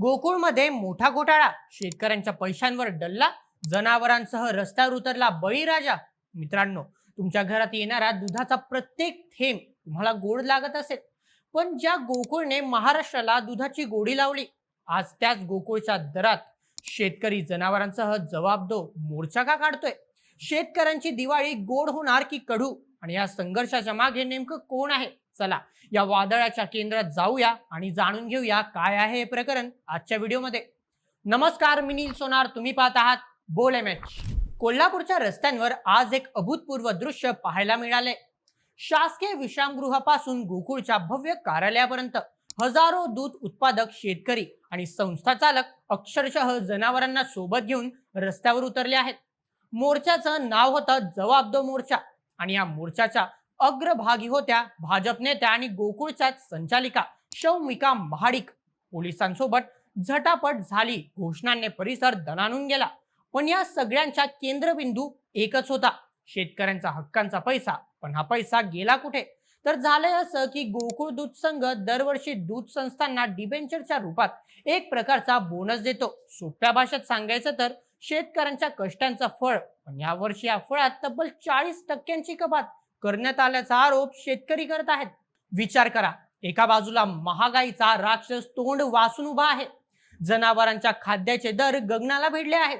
गोकुळमध्ये मोठा घोटाळा. शेतकऱ्यांच्या पैशांवर डल्ला जनावरांसह रस्त्यावर उतरला बळीराजा. मित्रांनो तुमच्या घरात येणारा दुधाचा प्रत्येक थेंब तुम्हाला गोड लागत असेल. पण ज्या गोकुळने महाराष्ट्राला दुधाची गोडी लावली आज त्याच गोकुळच्या दरात शेतकरी जनावरांसह जबाबदो मोर्चा का काढतोय? शेतकऱ्यांची दिवाळी गोड होणार की कडू? आणि या संघर्षाच्या मागे नेमकं कोण आहे? चला या वादळाच्या केंद्रात जाऊया आणि जाणून घेऊया काय आहे हे प्रकरण आजच्या व्हिडिओमध्ये. नमस्कार मी नील सोनार तुम्ही पाहत आहात बोल एम एच. कोल्हापूरच्या रस्त्यांवर आज एक अभूतपूर्व दृश्य पाहायला मिळाले. शासकीय विश्रामगृहापासून गोकुळच्या भव्य कार्यालयापर्यंत हजारो दूध उत्पादक शेतकरी आणि संस्था चालक अक्षरशः जनावरांना सोबत घेऊन रस्त्यावर उतरले आहेत. मोर्चाचं नाव होतं जवाब दो मोर्चा आणि या मोर्चाच्या अग्रभागी होत्या भाजप नेत्या आणि गोकुळच्या संचालिका शौमिका महाडिक. पोलिसांसोबत झटापट झाली. घोषणांनी परिसर दणानून गेला. पण या सगळ्यांच्या केंद्रबिंदू एकच होता. शेतकऱ्यांचा हक्कांचा पैसा. पण हा पैसा गेला कुठे? तर झालंय असं की गोकुळ दूध संघ दरवर्षी दूध संस्थांना डिबेंचरच्या रूपात एक प्रकारचा बोनस देतो. सोप्या भाषेत सांगायचं तर शेतकऱ्यांच्या कष्टांचं फळ. पण यावर्षी या फळात तब्बल चाळीस टक्क्यांची कपात. करण्यात आल्याचा आरोप शेतकरी करत आहेत. विचार करा एका बाजूला महागाईचा राक्षस तोंड वासून उभा आहे. जनावरांच्या खाद्याचे दर गगनाला भिडले आहेत.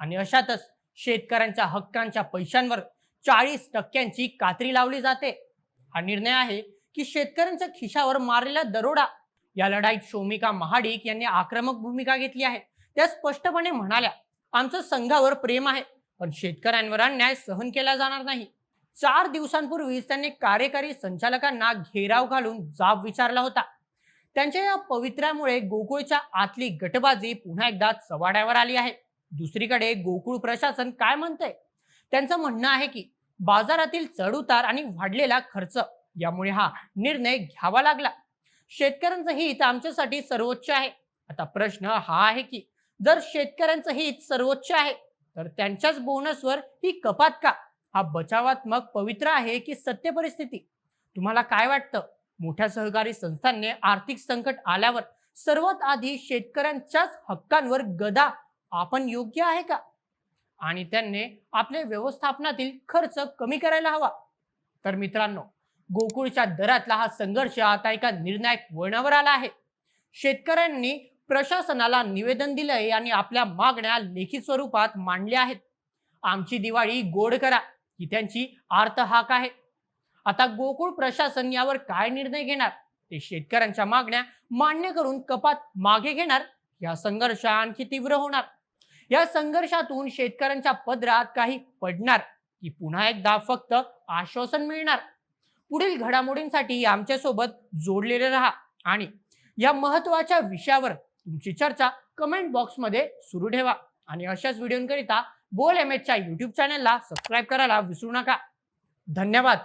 आणि अशातच शेतकऱ्यांच्या हक्कांच्या पैशांवर चाळीस टक्क्यांची कात्री लावली जाते. हा निर्णय आहे की शेतकऱ्यांच्या खिशावर मारलेला दरोडा. या लढाईत शोमिका महाडिक यांनी आक्रमक भूमिका घेतली आहे. त्या स्पष्टपणे म्हणाल्या आमचं संघावर प्रेम आहे पण शेतकऱ्यांवर अन्याय सहन केला जाणार नाही. चार दिवसांपूर्वीच त्यांनी कार्यकारी संचालकांना घेराव घालून जाब विचारला होता. त्यांच्या या पवित्र्यामुळे गोकुळच्या आतली गटबाजी पुन्हा एकदा चवाड्यावर आली आहे. दुसरीकडे गोकुळ प्रशासन काय म्हणतंय? त्यांचं म्हणणं आहे की बाजारातील चढउतार आणि वाढलेला खर्च यामुळे हा निर्णय घ्यावा लागला. शेतकऱ्यांचं हित आमच्यासाठी सर्वोच्च आहे. आता प्रश्न हा आहे की जर शेतकऱ्यांचं हित सर्वोच्च आहे तर त्यांच्याच बोनसवर ही कपात का? हा बचावात्मक पवित्र आहे की सत्य परिस्थिती? तुम्हाला काय वाटतं? मोठ्या सहकारी संस्थांनी आर्थिक संकट आल्यावर सर्वात आधी शेतकऱ्यांच्याच हक्कांवर गदा आपण योग्य आहे का? आणि त्यांनी आपले व्यवस्थापनातील खर्च कमी करायला हवा. तर मित्रांनो गोकुळच्या दरातला हा संघर्ष आता एका निर्णायक वळणावर आला आहे. शेतकऱ्यांनी प्रशासनाला निवेदन दिलंय आणि आपल्या मागण्या लेखी स्वरूपात मांडल्या आहेत. आमची दिवाळी गोड करा. की त्यांची आर्त हाक आहे. आता गोकुळ प्रशासन यावर काय निर्णय घेणार? ते शेतकऱ्यांच्या मागण्या मान्य करून कपात मागे घेणार? या संघर्ष आणखी तीव्र होणार. या संघर्षातून शेतकऱ्यांच्या पदरात काही पडणार की पुन्हा एकदा फक्त आश्वासन मिळणार? पुढील घडामोडींसाठी आमच्यासोबत जोडलेले राहा आणि या महत्त्वाच्या विषयावर तुमची चर्चा कमेंट बॉक्समध्ये सुरू ठेवा. आणि अशाच व्हिडिओकरिता बोल एम एचच्या युट्यूब चॅनलला सबस्क्राईब करायला विसरू नका. धन्यवाद.